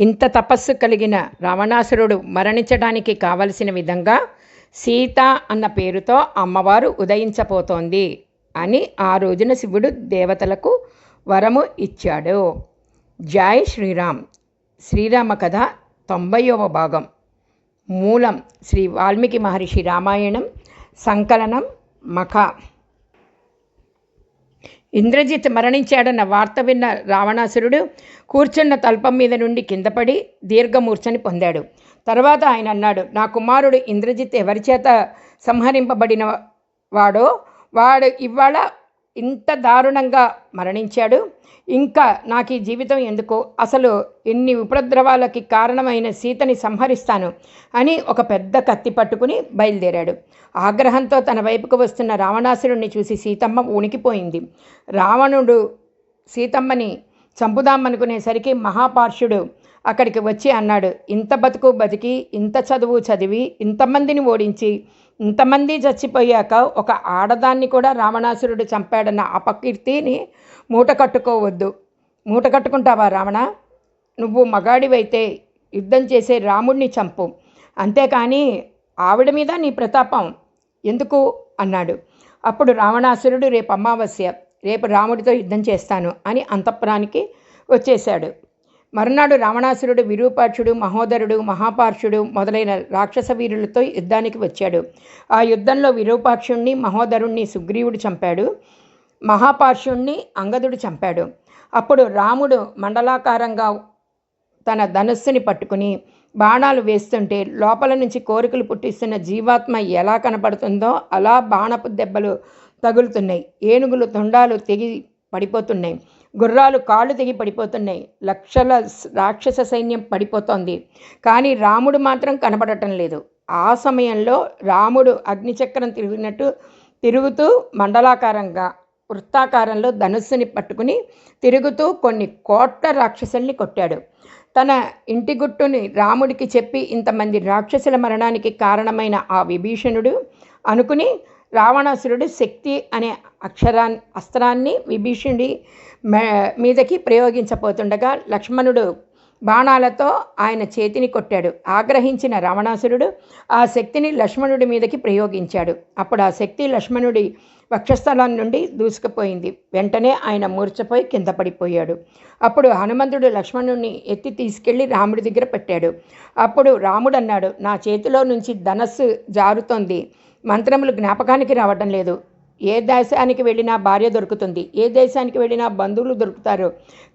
ఇంత తపస్సు కలిగిన రావణాసురుడు మరణించడానికి కావలసిన విధంగా సీత అన్న పేరుతో అమ్మవారు ఉదయించబోతోంది అని ఆ రోజున శివుడు దేవతలకు వరము ఇచ్చాడు. జై శ్రీరామ్. శ్రీరామ కథ తొంభైవ భాగం. మూలం శ్రీ వాల్మీకి మహర్షి రామాయణం సంకలనం మఖ. ఇంద్రజిత్ మరణించాడన్న వార్త విన్న రావణాసురుడు కూర్చున్న తల్పం మీద నుండి కిందపడి దీర్ఘమూర్ఛని పొందాడు. తర్వాత ఆయన అన్నాడు నా కుమారుడు ఇంద్రజిత్ ఎవరి చేత సంహరింపబడిన వాడో వాడు ఇవాళ ఇంత దారుణంగా మరణించాడు. ఇంకా నాకు ఈ జీవితం ఎందుకు? అసలు ఇన్ని ఉపద్రవాలకి కారణమైన సీతని సంహరిస్తాను అని ఒక పెద్ద కత్తి పట్టుకుని బయలుదేరాడు. ఆగ్రహంతో తన వైపుకు వస్తున్న రావణాసురుణ్ణి చూసి సీతమ్మ ఉనికిపోయింది రావణుడు సీతమ్మని చంపుదామనుకునేసరికి మహాపార్షుడు అక్కడికి వచ్చి అన్నాడు ఇంత బతుకు బతికి ఇంత చదువు చదివి ఇంతమందిని ఓడించి ఇంతమంది చచ్చిపోయాక ఒక ఆడదాన్ని కూడా రావణాసురుడు చంపాడన్న అపకీర్తిని మూట కట్టుకోవద్దు. మూట కట్టుకుంటావా రావణ? నువ్వు మగాడివైతే యుద్ధం చేసే రాముడిని చంపు. అంతేకాని ఆవిడ మీద నీ ప్రతాపం. ఎందుకు? అన్నాడు. అప్పుడు రావణాసురుడు రేపు అమావాస్య రేపు రాముడితో యుద్ధం చేస్తాను అని అంతఃపురానికి వచ్చేశాడు. మరునాడు రావణాసురుడు విరూపాక్షుడు మహోదరుడు మహాపార్షుడు మొదలైన రాక్షస వీరులతో యుద్ధానికి వచ్చాడు. ఆ యుద్ధంలో విరూపాక్షుణ్ణి మహోదరుణ్ణి సుగ్రీవుడు చంపాడు. మహాపార్షుణ్ణి అంగదుడు చంపాడు. అప్పుడు రాముడు మండలాకారంగా తన ధనుస్సుని పట్టుకుని బాణాలు వేస్తుంటే లోపల నుంచి కోరికలు పుట్టిస్తున్న జీవాత్మ ఎలా కనపడుతుందో అలా బాణపు దెబ్బలు తగులుతున్నాయి. ఏనుగులు తొండాలు తెగి పడిపోతున్నాయి. గుర్రాలు కాళ్ళు తెగి పడిపోతున్నాయి. లక్షల రాక్షస సైన్యం పడిపోతోంది. కానీ రాముడు మాత్రం కనపడటం లేదు. ఆ సమయంలో రాముడు అగ్నిచక్రం తిరిగినట్టు తిరుగుతూ మండలాకారంగా వృత్తాకారంలో ధనుస్సుని పట్టుకుని తిరుగుతూ కొన్ని కోట్ల రాక్షసుల్ని కొట్టాడు. తన ఇంటి గుట్టుని రాముడికి చెప్పి ఇంతమంది రాక్షసుల మరణానికి కారణమైన ఆ విభీషణుడు అనుకుని రావణాసురుడు శక్తి అనే అక్షరాన్ని అస్త్రాన్ని విభీషణుడి మీదకి ప్రయోగించబోతుండగా లక్ష్మణుడు బాణాలతో ఆయన చేతిని కొట్టాడు. ఆగ్రహించిన రావణాసురుడు ఆ శక్తిని లక్ష్మణుడి మీదకి ప్రయోగించాడు. అప్పుడు ఆ శక్తి లక్ష్మణుడి వక్షస్థలం నుండి దూసుకుపోయింది. వెంటనే ఆయన మూర్చపోయి కింద పడిపోయాడు. అప్పుడు హనుమంతుడు లక్ష్మణుని ఎత్తి తీసుకెళ్ళి రాముడి దగ్గర పెట్టాడు. అప్పుడు రాముడు అన్నాడు నా చేతిలో నుంచి ధనస్సు జారుతోంది. మంత్రములు జ్ఞాపకానికి రావడం లేదు. ఏ దేశానికి వెళ్ళినా భార్య దొరుకుతుంది. ఏ దేశానికి వెళ్ళినా బంధువులు దొరుకుతారు.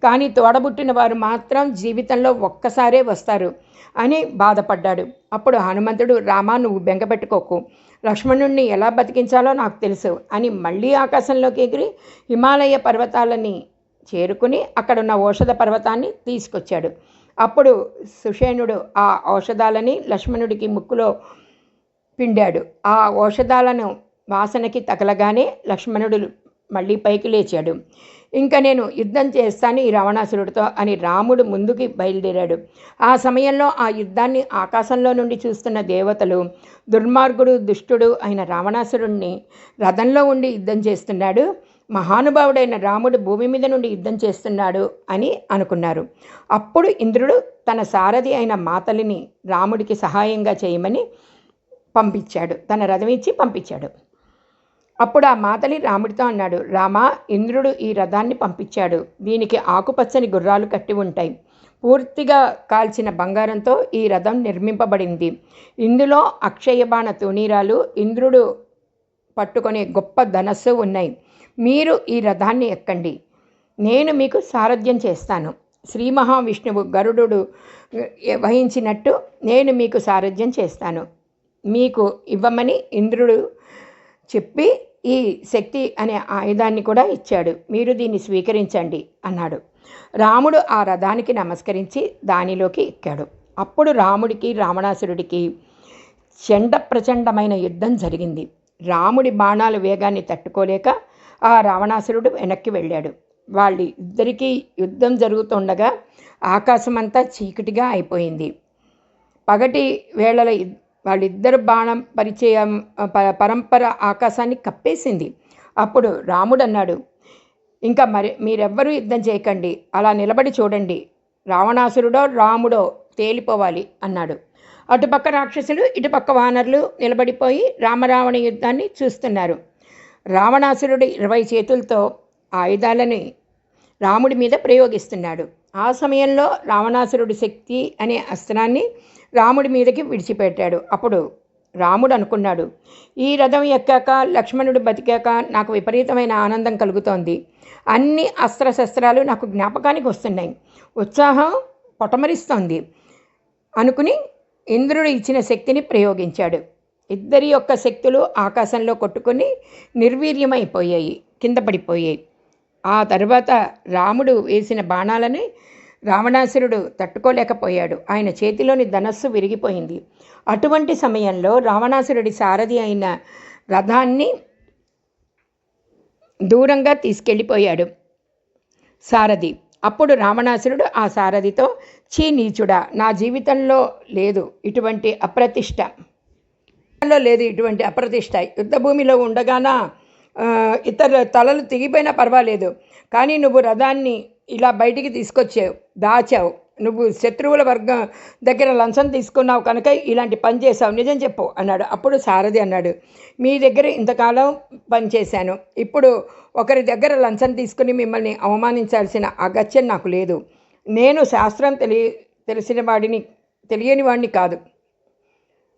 కానీ తోడబుట్టిన వారు మాత్రం జీవితంలో ఒక్కసారే వస్తారు అని బాధపడ్డాడు. అప్పుడు హనుమంతుడు రామా నువ్వు బెంగపెట్టుకోకు లక్ష్మణుణ్ణి ఎలా బతికించాలో నాకు తెలుసు అని మళ్ళీ ఆకాశంలోకి ఎగిరి హిమాలయ పర్వతాలని చేరుకుని అక్కడున్న ఔషధ పర్వతాన్ని తీసుకొచ్చాడు. అప్పుడు సుషేణుడు ఆ ఔషధాలని లక్ష్మణుడికి ముక్కులో పిండాడు. ఆ ఔషధాలను వాసనకి తగలగానే లక్ష్మణుడు మళ్ళీ పైకి లేచాడు. ఇంకా నేను యుద్ధం చేస్తాను ఈ రావణాసురుడితో అని రాముడు ముందుకి బయలుదేరాడు. ఆ సమయంలో ఆ యుద్ధాన్ని ఆకాశంలో నుండి చూస్తున్న దేవతలు దుర్మార్గుడు దుష్టుడు అయిన రావణాసురుణ్ణి రథంలో ఉండి యుద్ధం చేస్తున్నాడు. మహానుభావుడైన రాముడు భూమి మీద నుండి యుద్ధం చేస్తున్నాడు అని అనుకున్నారు. అప్పుడు ఇంద్రుడు తన సారథి అయిన మాతలిని రాముడికి సహాయంగా చేయమని పంపించాడు. తన రథం ఇచ్చి పంపించాడు. అప్పుడు ఆ మాతలి రాముడితో అన్నాడు రామా ఇంద్రుడు ఈ రథాన్ని పంపించాడు. దీనికి ఆకుపచ్చని గుర్రాలు కట్టి ఉంటాయి. పూర్తిగా కాల్చిన బంగారంతో ఈ రథం నిర్మింపబడింది. ఇందులో అక్షయబాణ తునీరాలు ఇంద్రుడు పట్టుకునే గొప్ప ధనస్సు ఉన్నాయి. మీరు ఈ రథాన్ని ఎక్కండి. నేను మీకు సారథ్యం చేస్తాను. శ్రీ మహావిష్ణువు గరుడు వహించినట్టు నేను మీకు సారథ్యం చేస్తాను. మీకు ఇవ్వమని ఇంద్రుడు చెప్పి ఈ శక్తి అనే ఆయుధాన్ని కూడా ఇచ్చాడు. మీరు దీన్ని స్వీకరించండి అన్నాడు. రాముడు ఆ రథానికి నమస్కరించి దానిలోకి ఎక్కాడు. అప్పుడు రాముడికి రావణాసురుడికి చండ ప్రచండమైన యుద్ధం జరిగింది. రాముడి బాణాలు వేగాన్ని తట్టుకోలేక ఆ రావణాసురుడు వెనక్కి వెళ్ళాడు. వాళ్ళు ఇద్దరికీ యుద్ధం జరుగుతుండగా ఆకాశమంతా చీకటిగా అయిపోయింది. పగటి వేళల వాళ్ళిద్దరు బాణం పరిచయం పరంపర ఆకాశాన్ని కప్పేసింది. అప్పుడు రాముడు అన్నాడు ఇంకా మరి మీరెవ్వరూ యుద్ధం చేయకండి అలా నిలబడి చూడండి. రావణాసురుడో రాముడో తేలిపోవాలి అన్నాడు. అటుపక్క రాక్షసులు ఇటుపక్క వానరులు నిలబడిపోయి రామరావణ యుద్ధాన్ని చూస్తున్నారు. రావణాసురుడు ఇరవై చేతులతో ఆయుధాలని రాముడి మీద ప్రయోగిస్తున్నాడు. ఆ సమయంలో రావణాసురుడి శక్తి అనే అస్త్రాన్ని రాముడి మీదకి విడిచిపెట్టాడు. అప్పుడు రాముడు అనుకున్నాడు ఈ రథం ఎక్కాక లక్ష్మణుడు బతికాక నాకు విపరీతమైన ఆనందం కలుగుతోంది. అన్ని అస్త్రశస్త్రాలు నాకు జ్ఞాపకానికి వస్తున్నాయి. ఉత్సాహం పొటమరిస్తోంది. అనుకుని ఇంద్రుడు ఇచ్చిన శక్తిని ప్రయోగించాడు. ఇద్దరి యొక్క శక్తులు ఆకాశంలో కొట్టుకొని నిర్వీర్యమైపోయాయి కింద పడిపోయాయి. ఆ తర్వాత రాముడు వేసిన బాణాలని రావణాసురుడు తట్టుకోలేకపోయాడు. ఆయన చేతిలోని ధనస్సు విరిగిపోయింది. అటువంటి సమయంలో రావణాసురుడి సారథి అయిన రథాన్ని దూరంగా తీసుకెళ్ళిపోయాడు సారథి. అప్పుడు రావణాసురుడు ఆ సారథితో చీ నీచుడా నా జీవితంలో లేదు ఇటువంటి అప్రతిష్ట. లో లేదు ఇటువంటి అప్రతిష్ట. యుద్ధభూమిలో ఉండగానా ఆ, ఇతర తలలు తెగిపోయినా పర్వాలేదు. కానీ నువ్వు రథాన్ని ఇలా బయటికి తీసుకొచ్చావు దాచావు. నువ్వు శత్రువుల వర్గం దగ్గర లంచం తీసుకున్నావు కనుక ఇలాంటి పని చేసావు నిజం చెప్పు అన్నాడు. అప్పుడు సారథి అన్నాడు మీ దగ్గర ఇంతకాలం పనిచేశాను ఇప్పుడు ఒకరి దగ్గర లంచం తీసుకుని మిమ్మల్ని అవమానించాల్సిన అగత్యం నాకు లేదు. నేను శాస్త్రం తెలియ తెలిసిన వాడిని తెలియని వాడిని కాదు.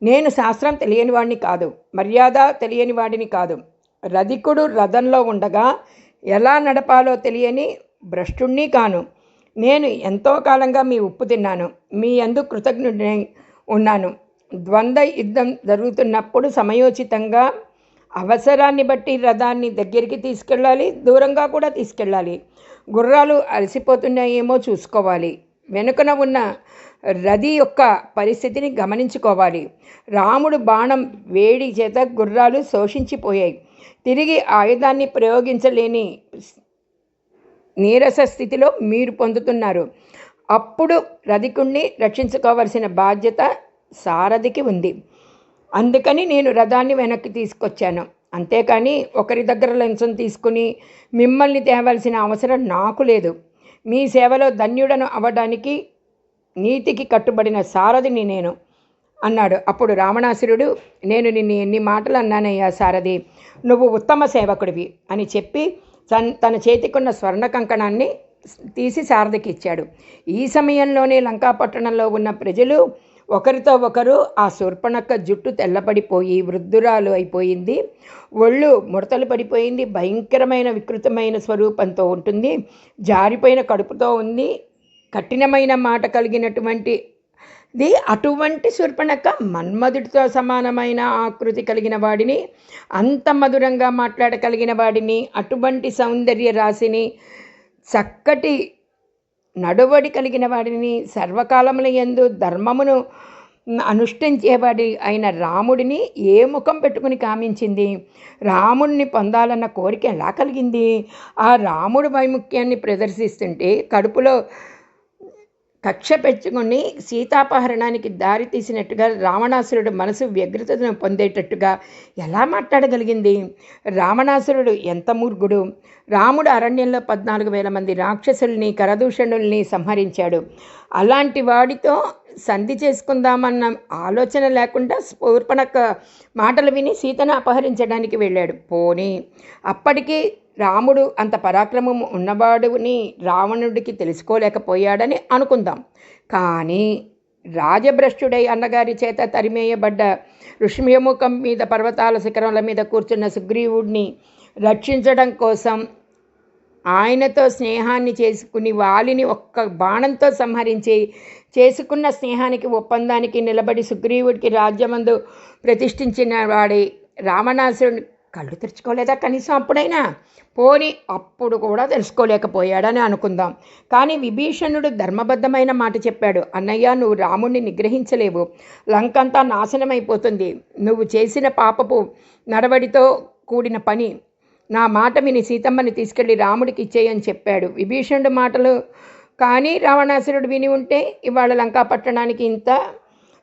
నేను శాస్త్రం తెలియని వాడిని కాదు. మర్యాద తెలియని వాడిని కాదు. రధికుడు రథంలో ఉండగా ఎలా నడపాలో తెలియని భ్రష్టుణ్ణి కాను. నేను ఎంతో కాలంగా మీ ఉప్పు తిన్నాను. మీ అందు కృతజ్ఞుడినై ఉన్నాను. ద్వంద్వ యుద్ధం జరుగుతున్నప్పుడు సమయోచితంగా అవసరాన్ని బట్టి రథాన్ని దగ్గరికి తీసుకెళ్ళాలి. దూరంగా కూడా తీసుకెళ్ళాలి. గుర్రాలు అలసిపోతున్నాయేమో చూసుకోవాలి. వెనుకన ఉన్న రథి యొక్క పరిస్థితిని గమనించుకోవాలి. రాముడు బాణం వేడి చేత గుర్రాలు శోషించిపోయాయి. తిరిగి ఆయుధాన్ని ప్రయోగించలేని నీరస స్థితిలో మీరు పొందుతున్నారు. అప్పుడు రధికుణ్ణి రక్షించుకోవలసిన బాధ్యత సారథికి ఉంది. అందుకని నేను రథాన్ని వెనక్కి తీసుకొచ్చాను. అంతేకాని ఒకరి దగ్గర లంచం తీసుకుని మిమ్మల్ని తేవలసిన అవసరం నాకు లేదు. మీ సేవలో ధన్యుడను అవ్వడానికి నీతికి కట్టుబడిన సారథిని నేను అన్నాడు. అప్పుడు రావణాసురుడు నేను నిన్ను ఎన్ని మాటలు అన్నానయ్యా సారథి? నువ్వు ఉత్తమ సేవకుడివి అని చెప్పి తన్ తన చేతికున్న స్వర్ణ కంకణాన్ని తీసి శారదకి ఇచ్చాడు. ఈ సమయంలోనే లంకాపట్టణంలో ఉన్న ప్రజలు ఒకరితో ఒకరు ఆ శూర్పణక్క జుట్టు తెల్లబడిపోయి వృద్ధురాలు అయిపోయింది. ఒళ్ళు ముడతలు పడిపోయింది. భయంకరమైన వికృతమైన స్వరూపంతో ఉంటుంది. జారిపోయిన కడుపుతో ఉంది. కఠినమైన మాట కలిగినటువంటి ది అటువంటి శూర్పణక మన్మధుడితో సమానమైన ఆకృతి కలిగిన వాడిని అంత మధురంగా మాట్లాడగలిగిన వాడిని అటువంటి సౌందర్య రాశిని చక్కటి నడువడి కలిగిన వాడిని సర్వకాలముల యందు ధర్మమును అనుష్ఠించేవాడి అయిన రాముడిని ఏ ముఖం పెట్టుకుని కామించింది? రాముడిని పొందాలన్న కోరిక ఎలా కలిగింది? ఆ రాముడు వైముఖ్యాన్ని ప్రదర్శిస్తుంటే కడుపులో కక్ష పెంచుకొని సీతాపహరణానికి దారి తీసినట్టుగా రావణాసురుడు మనసు వ్యగ్రతను పొందేటట్టుగా ఎలా మాట్లాడగలిగింది? రావణాసురుడు ఎంత మూర్ఖుడు? రాముడు అరణ్యంలో పద్నాలుగు వేల మంది రాక్షసుల్ని కరదూషణుల్ని సంహరించాడు. అలాంటి వాడితో సంధి చేసుకుందామన్న ఆలోచన లేకుండా స్ఫూర్పణక మాటలు విని సీతను అపహరించడానికి వెళ్ళాడు. పోనీ అప్పటికి రాముడు అంత పరాక్రమం ఉన్నవాడుని రావణుడికి తెలుసుకోలేకపోయాడని అనుకుందాం. కానీ రాజభ్రష్టుడై అన్నగారి చేత తరిమేయబడ్డ ఋష్మియముఖం మీద పర్వతాల శిఖరంల మీద కూర్చున్న సుగ్రీవుడిని రక్షించడం కోసం ఆయనతో స్నేహాన్ని చేసుకుని వాలిని ఒక్క బాణంతో సంహరించి చేసుకున్న స్నేహానికి ఒప్పందానికి నిలబడి సుగ్రీవుడికి రాజ్యమందు ప్రతిష్ఠించిన వాడి రావణాసురుని కళ్ళు తెరుచుకోలేదా కనీసం అప్పుడైనా? పోని అప్పుడు కూడా తెలుసుకోలేకపోయాడని అనుకుందాం. కానీ విభీషణుడు ధర్మబద్ధమైన మాట చెప్పాడు. అన్నయ్య నువ్వు రాముణ్ణి నిగ్రహించలేవు. లంకంతా నాశనమైపోతుంది. నువ్వు చేసిన పాపపు నడవడితో కూడిన పని నా మాట విని సీతమ్మని తీసుకెళ్ళి రాముడికి ఇచ్చేయని చెప్పాడు. విభీషణుడి మాటలు కానీ రావణాసురుడు విని ఉంటే ఇవాళ లంకా పట్టణానికి ఇంత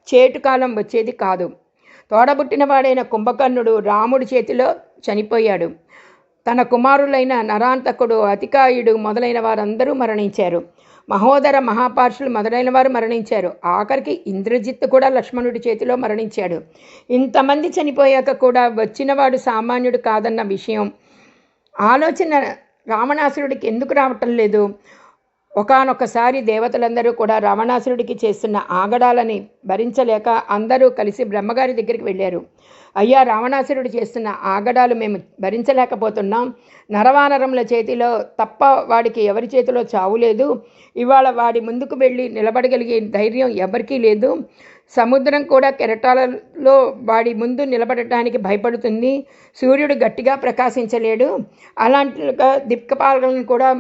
చేటుకాలం వచ్చేది కాదు. తోడబుట్టిన వాడైన కుంభకర్ణుడు రాముడి చేతిలో చనిపోయాడు. తన కుమారులైన నరాంతకుడు అతికాయుడు మొదలైన వారందరూ మరణించారు. మహోదర మహాపార్షులు మొదలైన వారు మరణించారు. ఆఖరికి ఇంద్రజిత్ కూడా లక్ష్మణుడి చేతిలో మరణించాడు. ఇంతమంది చనిపోయాక కూడా వచ్చినవాడు సామాన్యుడు కాదన్న విషయం. ఆలోచన రావణాసురుడికి ఎందుకు రావటం లేదు? ఒకానొకసారి దేవతలందరూ కూడా రావణాసురుడికి చేస్తున్న ఆగడాలని భరించలేక అందరూ కలిసి బ్రహ్మగారి దగ్గరికి వెళ్ళారు. అయ్యా రావణాసురుడు చేస్తున్న ఆగడాలు మేము భరించలేకపోతున్నాం. నరవానరముల చేతిలో తప్ప వాడికి ఎవరి చేతిలో చావు లేదు. ఇవాళ వాడి ముందుకు వెళ్ళి నిలబడగలిగే ధైర్యం ఎవరికీ లేదు. సముద్రం కూడా కెరటాలలో వాడి ముందు నిలబడటానికి భయపడుతుంది. సూర్యుడు గట్టిగా ప్రకాశించలేడు. అలాంటిగా దిక్పాలను కూడా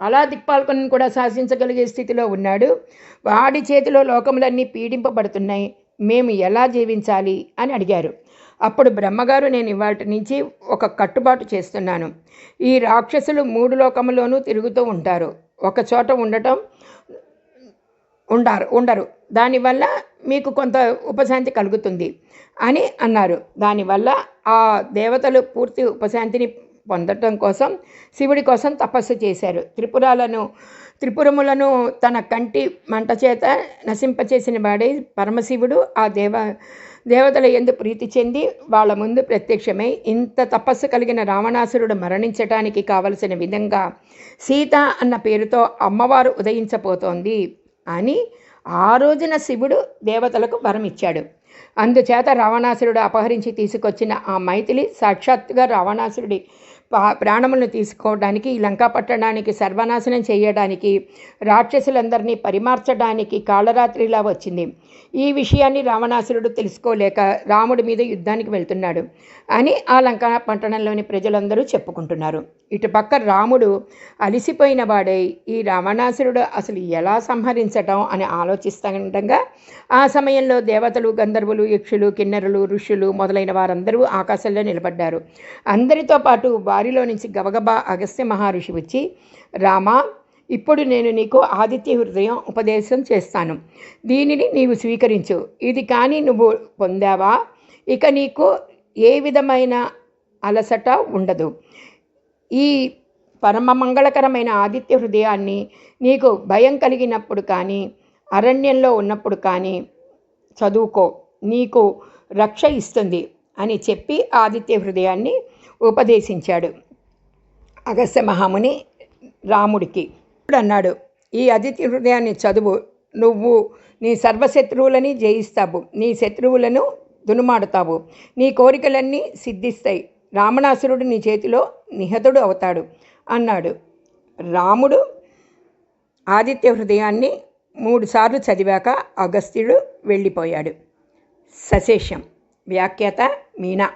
అలా దిక్పాల్కొని కూడా శాసించగలిగే స్థితిలో ఉన్నాడు. వాడి చేతిలో లోకములన్నీ పీడింపబడుతున్నాయి. మేము ఎలా జీవించాలి? అని అడిగారు. అప్పుడు బ్రహ్మగారు నేను ఇవాటి నుంచి ఒక కట్టుబాటు చేస్తున్నాను. ఈ రాక్షసులు మూడు లోకములోనూ తిరుగుతూ ఉంటారు. ఒక చోట ఉండటం ఉండారు ఉండరు. దానివల్ల మీకు కొంత ఉపశాంతి కలుగుతుంది అని అన్నారు. దానివల్ల ఆ దేవతలు పూర్తి ఉపశాంతిని పొందటం కోసం శివుడి కోసం తపస్సు చేశారు. త్రిపురాలను త్రిపురములను తన కంటి మంట చేత నశింపచేసిన వాడే పరమశివుడు. ఆ దేవ దేవతల ఎందు ప్రీతి చెంది వాళ్ళ ముందు ప్రత్యక్షమై ఇంత తపస్సు కలిగిన రావణాసురుడు మరణించటానికి కావలసిన విధంగా సీత అన్న పేరుతో అమ్మవారు ఉదయించబోతోంది అని ఆ రోజున శివుడు దేవతలకు వరం ఇచ్చాడు అందుచేత రావణాసురుడు అపహరించి తీసుకొచ్చిన ఆ మైథిలి సాక్షాత్తుగా రావణాసురుడి ప్రాణములను తీసుకోవడానికి ఈ లంకా పట్టణానికి సర్వనాశనం చేయడానికి రాక్షసులందరినీ పరిమార్చడానికి కాళరాత్రిలా వచ్చింది. ఈ విషయాన్ని రావణాసురుడు తెలుసుకోలేక రాముడి మీద యుద్ధానికి వెళ్తున్నాడు అని ఆ లంకా పట్టణంలోని ప్రజలందరూ చెప్పుకుంటున్నారు. ఇటుపక్క రాముడు అలిసిపోయిన వాడై ఈ రావణాసురుడు అసలు ఎలా సంహరించటం అని ఆలోచిస్తుండగా ఆ సమయంలో దేవతలు గంధర్వులు యక్షులు కిన్నెరులు ఋషులు మొదలైన వారందరూ ఆకాశంలో నిలబడ్డారు. అందరితో పాటు దారిలో నుంచి గబగబా అగస్త్య మహర్షి వచ్చి రామా ఇప్పుడు నేను నీకు ఆదిత్య హృదయం ఉపదేశం చేస్తాను. దీనిని నీవు స్వీకరించు. ఇది కానీ నువ్వు పొందావా? ఇక నీకు ఏ విధమైన అలసట ఉండదు. ఈ పరమ మంగళకరమైన ఆదిత్య హృదయాన్ని నీకు భయం కలిగినప్పుడు కానీ అరణ్యంలో ఉన్నప్పుడు కానీ చదువుకో. నీకు రక్ష ఇస్తుంది అని చెప్పి ఆదిత్య హృదయాన్ని ఉపదేశించాడు. అగస్త్య మహాముని రాముడికి ఇప్పుడు అన్నాడు ఈ ఆదిత్య హృదయాన్ని చదువు. నువ్వు నీ సర్వశత్రువులని జయిస్తావు. నీ శత్రువులను దునుమాడుతావు. నీ కోరికలన్నీ సిద్ధిస్తాయి. రావణాసురుడు నీ చేతిలో నిహతుడు అవుతాడు అన్నాడు. రాముడు ఆదిత్య హృదయాన్ని మూడుసార్లు చదివాక అగస్త్యుడు వెళ్ళిపోయాడు. సశేషం. వ్యాఖ్యాత మీనా.